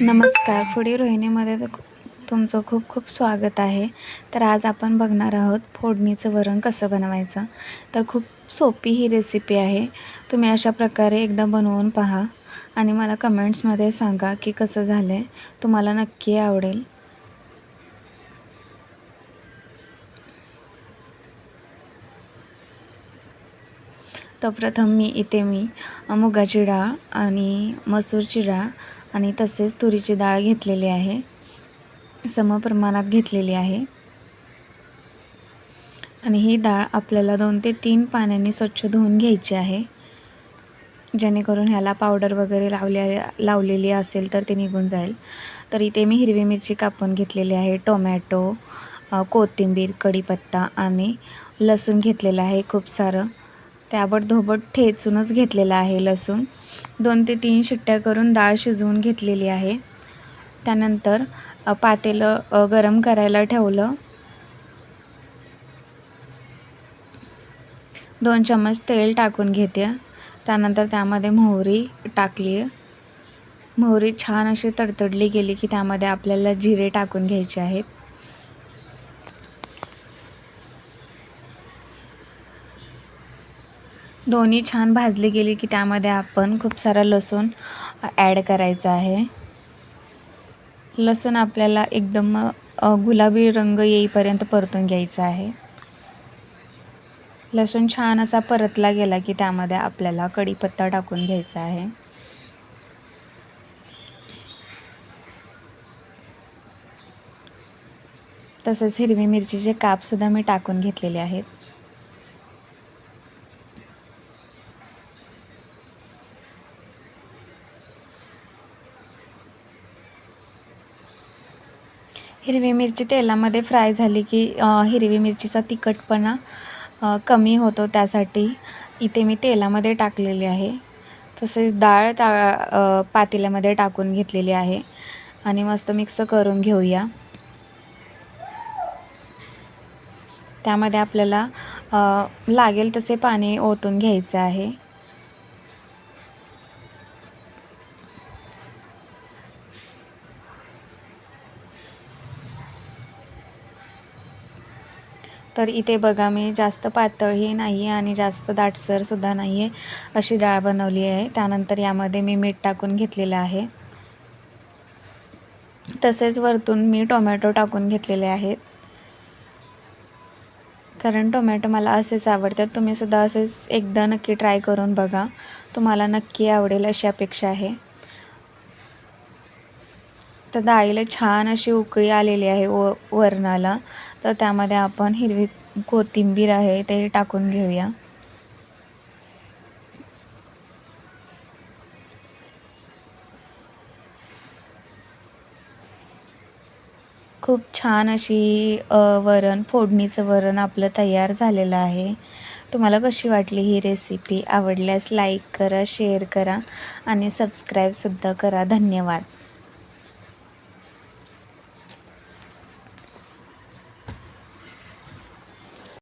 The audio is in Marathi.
नमस्कार. फुडी रोहिणीमध्ये तुमचं खूप खूप स्वागत आहे. तर आज आपण बघणार आहोत फोडणीचं वरण कसं बनवायचं. तर खूप सोपी ही रेसिपी आहे. तुम्ही अशा प्रकारे एकदा बनवून पहा आणि मला कमेंट्समध्ये सांगा की कसं झालं आहे तुम्हाला नक्की आवडेल. तर प्रथम मी इथे मी मुगाची डाळ आणि मसूरची डाळ आणि तसेच तुरीची डाळ घेतलेली आहे. सम प्रमाणात घेतलेली आहे. आणि ही डाळ आपल्याला दोन ते तीन पाण्याने स्वच्छ धुवून घ्यायची आहे. जेणेकरून ह्याला पावडर वगैरे लावले लावलेली असेल तर ते निघून जाईल. तर इथे मी हिरवी मिरची कापून घेतलेली आहे. टोमॅटो कोथिंबीर कढीपत्ता आणि लसूण घेतलेलं आहे खूप सारं. त्याबडधोबड ठेचूनच घेतलेलं आहे लसूण. दोन ते तीन शिट्ट्या करून डाळ शिजवून घेतलेली आहे. त्यानंतर पातेलं गरम करायला ठेवलं. दोन चम्मच तेल टाकून घेते. त्यानंतर त्यामध्ये मोहरी टाकली. आहे मोहरी छान अशी तडतडली गेली की त्यामध्ये आपल्याला जिरे टाकून घ्यायचे आहेत. दोन्ही छान भाजली गेली की त्यामध्ये आपण खूप सारा लसूण ॲड करायचा आहे. लसूण आपल्याला एकदम गुलाबी रंग येईपर्यंत परतून घ्यायचा आहे. लसूण छान असा परतला गेला की त्यामध्ये आपल्याला कढीपत्ता टाकून घ्यायचा आहे. तसंच हिरवी मिरचीचे कापसुद्धा मी टाकून घेतलेले आहेत. हिरवी मिरची तेलामध्ये फ्राय झाली की हिरवी मिरचीचा तिखटपणा कमी होतो त्यासाठी. इथे मी तेलामध्ये टाकलेली आहे. तसेच डाळ ता पातेल्यामध्ये टाकून घेतलेली आहे. आणि मस्त मिक्स करून घेऊया. त्यामध्ये आपल्याला लागेल तसे पाणी ओतून घ्यायचं आहे. तर इथे बघा मी जास्त पातळही नाही आहे आणि जास्त दाटसरसुद्धा नाही आहे अशी डाळ बनवली आहे. त्यानंतर यामध्ये मी मीठ टाकून घेतलेलं आहे. तसेच वरतून मी टोमॅटो टाकून घेतलेले आहेत. कारण टोमॅटो मला असेच आवडतात. तुम्हीसुद्धा असेच एकदा नक्की ट्राय करून बघा. तुम्हाला नक्की आवडेल अशी अपेक्षा आहे. तर डाळीला छान अशी उकळी आलेली आहे व वरणाला. तर त्यामध्ये आपण हिरवी कोथिंबीर आहे ते टाकून घेऊया. खूप छान अशी वरण फोडणीचं वरण आपलं तयार झालेलं आहे. तुम्हाला कशी वाटली ही रेसिपी आवडल्यास लाईक करा शेअर करा आणि सबस्क्राईबसुद्धा करा. धन्यवाद.